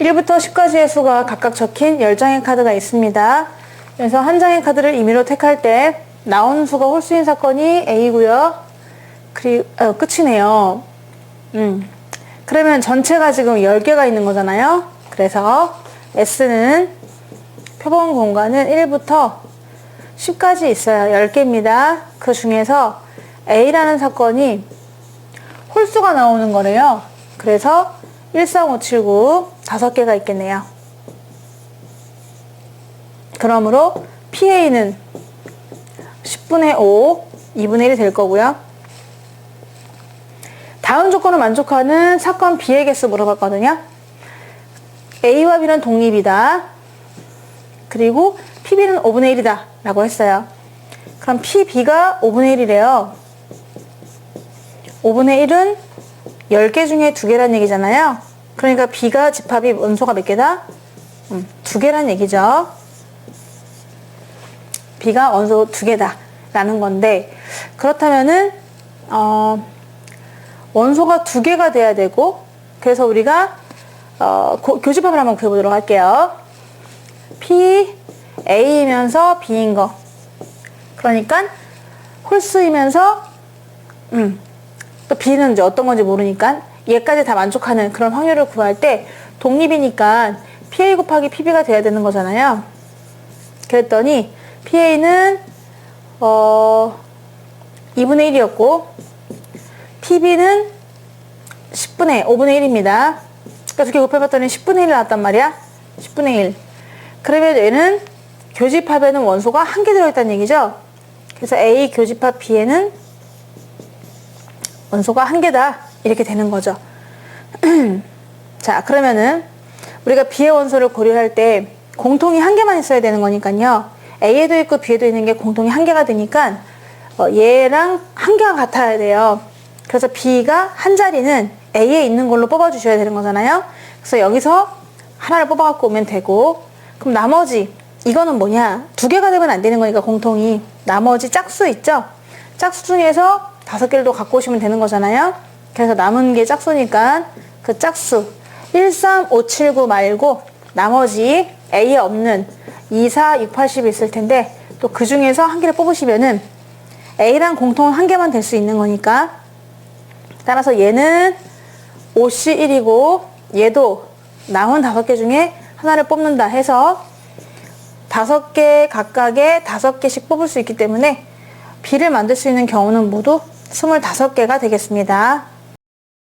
1부터 10까지의 수가 각각 적힌 10장의 카드가 있습니다. 그래서 한 장의 카드를 임의로 택할 때 나오는 수가 홀수인 사건이 A고요. 그리고 어, 끝이네요. 음. 그러면 전체가 지금 10개가 있는 거잖아요. 그래서 S는 표본 공간은 1부터 10까지 있어요. 10개입니다. 그 중에서 A라는 사건이 홀수가 나오는 거래요. 그래서 13579 5개가 있겠네요. 그러므로 PA는 10분의 5, 2분의 1이 될 거고요. 다음 조건을 만족하는 사건 B의 개수 물어봤거든요. A와 B는 독립이다. 그리고 PB는 5분의 1이다. 라고 했어요. 그럼 PB가 5분의 1이래요. 5분의 1은 10개 중에 2개란 얘기잖아요. 그러니까 B가 집합이 원소가 몇 개다? 음, 2개란 얘기죠. B가 원소 2개다. 라는 건데, 그렇다면은, 어, 원소가 2개가 돼야 되고, 그래서 우리가, 어, 고- 교집합을 한번 그려보도록 할게요. P, A이면서 B인 거. 그러니까, 홀수이면서, 음, 또 B는 이제 어떤 건지 모르니까 얘까지 다 만족하는 그런 확률을 구할 때 독립이니까 PA 곱하기 PB가 돼야 되는 거잖아요. 그랬더니 PA는 어 2분의 1이었고 PB는 10분의 5분의 1입니다. 그러니까 두 개 곱해봤더니 10분의 1 나왔단 말이야. 10분의 1. 그러면 얘는 교집합에는 원소가 한 개 들어있다는 얘기죠. 그래서 A 교집합 B에는 원소가 한 개다. 이렇게 되는 거죠. 자, 그러면은 우리가 B의 원소를 고려할 때 공통이 한 개만 있어야 되는 거니까요. A에도 있고 B에도 있는 게 공통이 한 개가 되니까 어, 얘랑 한 개가 같아야 돼요. 그래서 B가 한 자리는 A에 있는 걸로 뽑아주셔야 되는 거잖아요. 그래서 여기서 하나를 뽑아갖고 오면 되고 그럼 나머지 이거는 뭐냐? 두 개가 되면 안 되는 거니까 공통이 나머지 짝수 있죠? 짝수 중에서 다섯 개를 더 갖고 오시면 되는 거잖아요. 그래서 남은 게 짝수니까 그 짝수 13579 말고 나머지 A에 없는 2, 4, 6, 80이 있을 텐데 또 그 중에서 한 개를 뽑으시면은 A랑 공통은 한 개만 될 수 있는 거니까 따라서 얘는 5시 1이고 얘도 남은 다섯 개 중에 하나를 뽑는다 해서 다섯 개 각각에 다섯 개씩 뽑을 수 있기 때문에 B를 만들 수 있는 경우는 모두 25개가 되겠습니다.